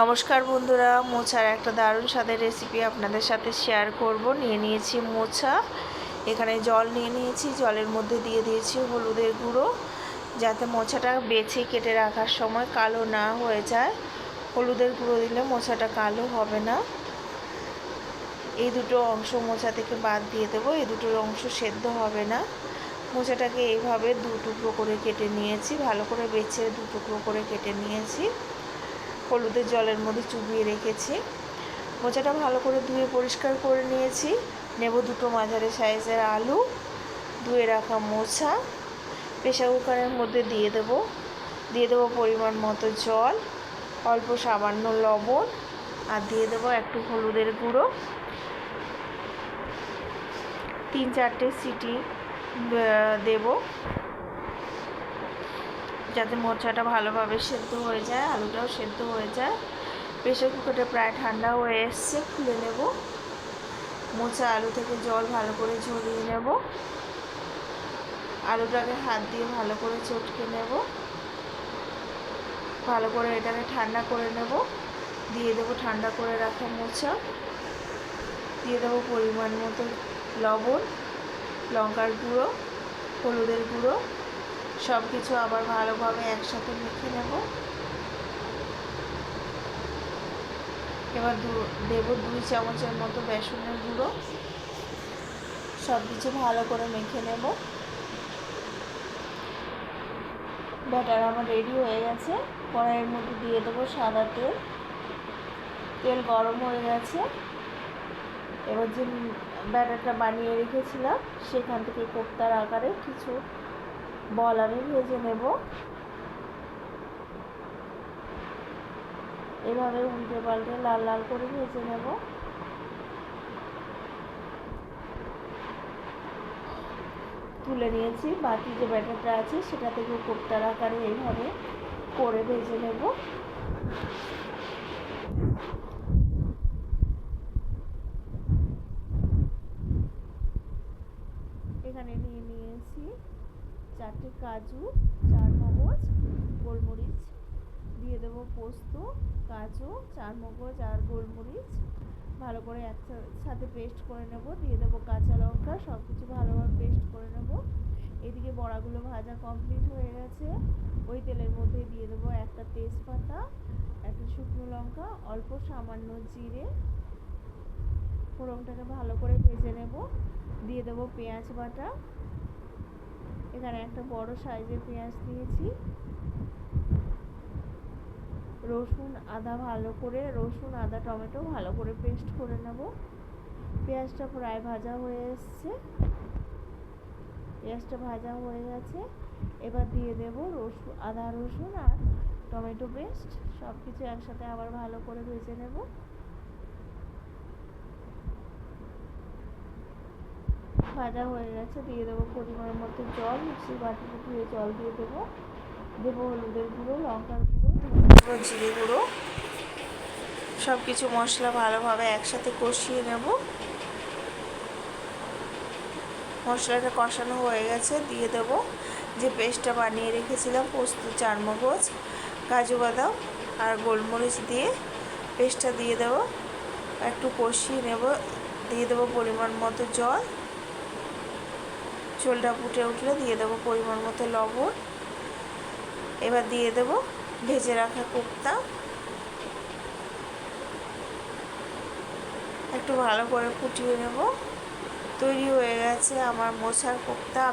নমস্কার বন্ধুরা, মোচার একটা দারুণ স্বাদের রেসিপি আপনাদের সাথে শেয়ার করব। নিয়ে নিয়েছি মোচা। এখানে জল নিয়ে নিয়েছি, জলের মধ্যে দিয়ে দিয়েছি হলুদের গুঁড়ো, যাতে মোচাটা বেছে কেটে রাখার সময় কালো না হয়ে যায়। হলুদের গুঁড়ো দিলে মোচাটা কালো হবে না। এই দুটো অংশ মোচা থেকে বাদ দিয়ে দেবো, এই দুটোর অংশ সেদ্ধ হবে না। মোচাটাকে এইভাবে দু টুকরো করে কেটে নিয়েছি, ভালো করে বেছে দু টুকরো করে কেটে নিয়েছি। হলুদের জলের মধ্যে চুবিয়ে রেখেছি। মোচাটা ভালো করে ধুয়ে পরিষ্কার করে নিয়েছি। নেব দুটো মাঝারি সাইজের আলু, ধুয়ে রাখা মোছা প্রেশার কুকারের মধ্যে দিয়ে দেব। দিয়ে দেবো পরিমাণ মতো জল, অল্প সামান্য লবণ, আর দিয়ে দেবো একটু হলুদের গুঁড়ো। তিন চারটে সিটি দেব। যাতে মোচাটা ভালোভাবে সেদ্ধ হয়ে যায়, আলুটাও সেদ্ধ হয়ে যায়। প্রেশার কুকারটা প্রায় ঠান্ডা হয়ে এসছে, খুলে নেব। মোচা আলু থেকে জল ভালো করে ঝরিয়ে নেব। আলুটাকে হাত দিয়ে ভালো করে চটকে নেব। ভালো করে এটাকে ঠান্ডা করে নেব। দিয়ে দেবো ঠান্ডা করে রাখা মোচা। দিয়ে দেবো পরিমাণ মতো লবণ, লঙ্কার গুঁড়ো, হলুদের গুঁড়ো। সব কিছু আবার ভালোভাবে একসাথে মেখে নেব। এবার দেব দুই চামচের মতো বেসনের গুঁড়ো। সব কিছু ভালো করে মেখে নেব। ব্যাটার, আমার রেডি হয়ে গেছে। কড়াইয়ের মধ্যে দিয়ে দেবো সাদা তেল। তেল গরম হয়ে গেছে। এবার যে ব্যাটারটা বানিয়ে রেখেছিলাম, সেখান থেকে কোপ্তার আকারে কিছু বল আমি ভেজে নেব। এভাবে উল্টে পাল্টে লাল লাল করে ভেজে নেব। তুলে নিয়েছি, বাকি যে ব্যাটারটা আছে সেটা থেকে কোপ্তার আকারে এইভাবে করে ভেজে নেব এখানে নিয়ে নিয়েছি চারটে কাজু, চার মগজ, গোলমরিচ দিয়ে দেবো পোস্ত, কাজু, চার মগজ আর গোলমরিচ। ভালো করে একসাথে পেস্ট করে নেব, দিয়ে দেবো কাঁচা লঙ্কা সব কিছু ভালোভাবে পেস্ট করে নেব। এদিকে বড়াগুলো ভাজা কমপ্লিট হয়ে গেছে। ওই তেলের মধ্যে দিয়ে দেবো একটা তেজপাতা, একটা শুকনো লঙ্কা, অল্প সামান্য জিরে। ফোড়নটাকে ভালো করে ভেজে নেব। দিয়ে দেবো পেঁয়াজ বাটা। এখানে একটা বড় সাইজের পেঁয়াজ দিয়েছি। রসুন আদা ভালো করে, রসুন, আদা, টমেটো ভালো করে পেস্ট করে নেব। পেঁয়াজটা প্রায় ভাজা হয়ে এসছে। পেঁয়াজটা ভাজা হয়ে গেছে। এবার দিয়ে দেব রসুন, আদা, রসুন আর টমেটো পেস্ট। সব কিছু একসাথে আবার ভালো করে ভেজে নেব। ভাজা হয়ে গেছে, দিয়ে দেবো পরিমাণ মতো জল, মিক্সির বাটিতে ধুয়ে জল দিয়ে দেবো। দেবো হলুদের গুঁড়ো, লঙ্কার গুঁড়ো গুঁড়ো, জিরে গুঁড়ো। সব কিছু মশলা ভালোভাবে একসাথে কষিয়ে নেব। মশলাটা কষানো হয়ে গেছে, দিয়ে দেব যে পেস্টটা বানিয়ে রেখেছিলাম, পোস্ত, চারমগজ, কাজু বাদাম আর গোলমরিচ দিয়ে পেস্টটা দিয়ে দেব। একটু কষিয়ে নেব, দিয়ে দেবো পরিমাণ মতো জল। ঝোলটা ফুটে উঠলে দিয়ে দেবো পরিমাণ মতো লবণ। এবার দিয়ে দেব ভেজে রাখা কোপ্তা। একটু ভালো করে ফুটিয়ে নেব। তৈরি হয়ে গেছে আমার মোছার কোপ্তা।